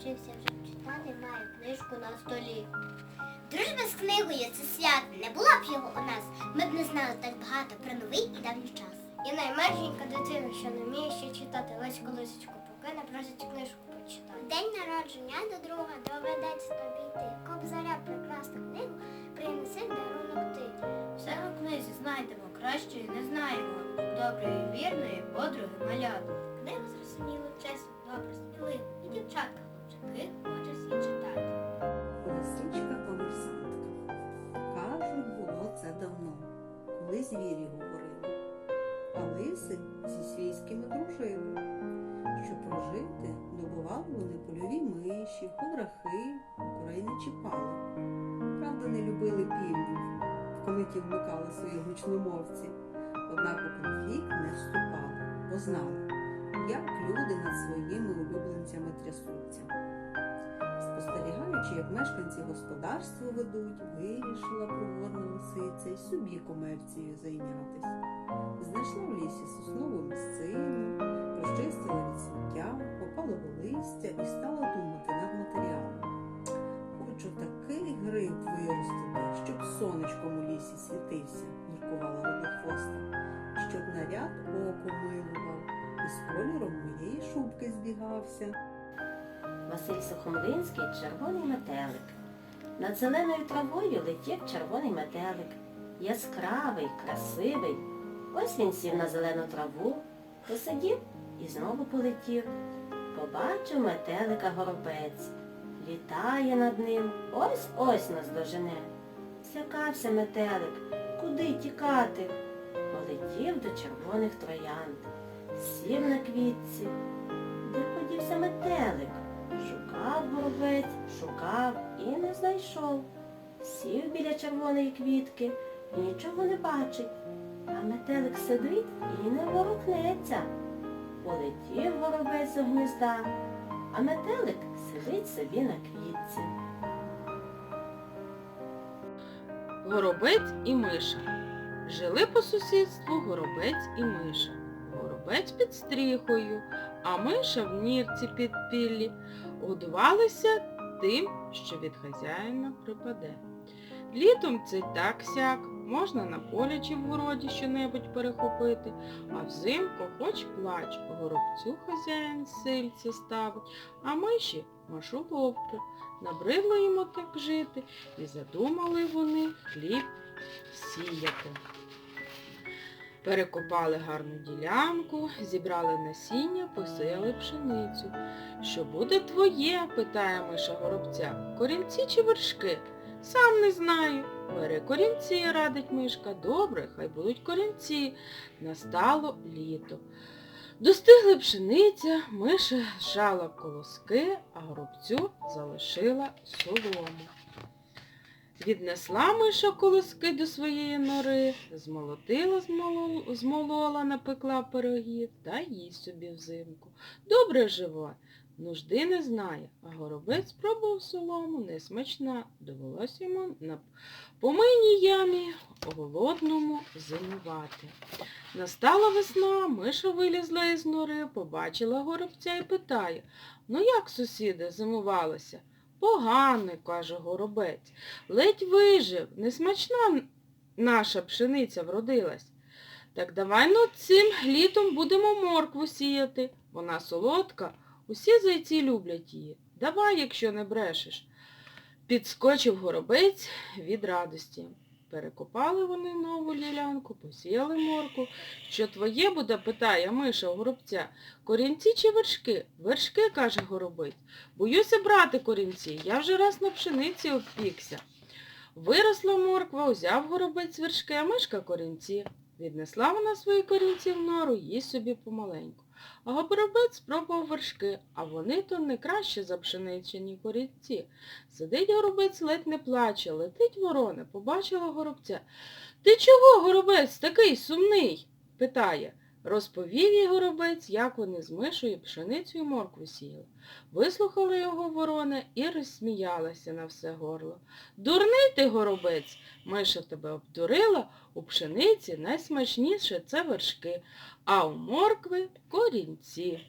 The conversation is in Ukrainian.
навчився вже читати, маю книжку на столі. Дружба з книгою це свято. Не було б його у нас. Ми б не знали так багато про новий і давній час. І найменшенька дитина, що не вміє ще читати, лесь колисочку покине, просить книжку почитати. День народження до друга доведеться тобі йти. Кобзаря прекрасну книгу принеси дарунок ти. Все у книзі знайдемо, кращої не знаємо. Доброї, вірної, подруги, маляту. Книгу зрозуміло, чесно, добре, сміливо. І дівчатка, хлопчаки, хоче всі читати. Лисичка комерсантка. Кажуть, було це давно, коли звірі говорили. А лиси зі свійськими дружили. Щоб прожити, добували вони польові миші, ховрахи, курей не чіпали. Правда, не любили півнів, в комиті вмикали свої гучномовці. Однак у конфлікт не вступали, бо знали, як люди над своїми улюбленцями трясуться. Спостерігаючи, як мешканці господарство ведуть, вирішила проворна лисиця й собі комерцією зайнятись. Знайшла в лісі соснову місцину, розчистила від сміття, попалого листя і стала думати над матеріалом. Хочу такий гриб виростити, щоб сонечком у лісі світився, міркувала рудохвоста, щоб наряд око милував з кольором моєї шубки збігався. Василь Сухомлинський червоний метелик. Над зеленою травою летів червоний метелик. Яскравий, красивий. Ось він сів на зелену траву, посидів і знову полетів. Побачив метелика горобець. Літає над ним, ось ось нас дожене. Злякався метелик, куди тікати? Полетів до червоних троянд, сів на квітці. Де подівся метелик? Шукав горобець, шукав і не знайшов. Сів біля червоної квітки і нічого не бачить. А метелик сидить і не ворухнеться. Полетів горобець у гнізда, а метелик сидить собі на квітці. Горобець і миша. Жили по сусідству горобець і миша. Горобець під стріхою, а миша в нірці під піллі. Годувалися тим, що від хазяїна припаде. Літом це так сяк, можна на полі чи в городі щонебудь перехопити, а взимку хоч плач, горобцю хазяїн сильце ставить, а миші мишоловку. Набридло йому так жити, і задумали вони хліб сіяти. Перекопали гарну ділянку, зібрали насіння, посіяли пшеницю. Що буде твоє? питає миша горобця. Корінці чи вершки? Сам не знаю. Бери корінці, радить мишка. Добре, хай будуть корінці. Настало літо. Достигли пшениця, миша жала колоски, а горобцю залишила солому. Віднесла миша колоски до своєї нори, змолотила, змолола, напекла пирогів та їсть собі взимку. Добре жива, нужди не знає, а горобець спробував солому, несмачна, довелось йому на помийній ямі голодному зимувати. Настала весна, миша вилізла із нори, побачила горобця і питає, ну як, сусіде, зимувалося? Погано, каже горобець. Ледь вижив, несмачна наша пшениця вродилась. Так давай ну цим літом будемо моркву сіяти. Вона солодка, усі зайці люблять її. Давай, якщо не брешеш. Підскочив горобець від радості. Перекопали вони нову лілянку, посіяли морку. Що твоє буде, питає миша горобця. Корінці чи вершки? Вершки, каже горобець. Боюся брати корінці, я вже раз на пшениці обпікся. Виросла морква, узяв горобець вершки, а мишка корінці. Віднесла вона свої корінці в нору, їсть собі помаленьку. А горобець спробував вершки, а вони то не краще за пшеничені корінці. Сидить горобець, ледь не плаче, летить ворона, побачила горобця. Ти чого, горобець, такий сумний? питає. Розповів їй горобець, як вони з мишою пшеницю і моркву сіяли. Вислухала його ворона і розсміялася на все горло. Дурний ти, горобець, миша тебе обдурила, у пшениці найсмачніше це вершки, а у моркви корінці.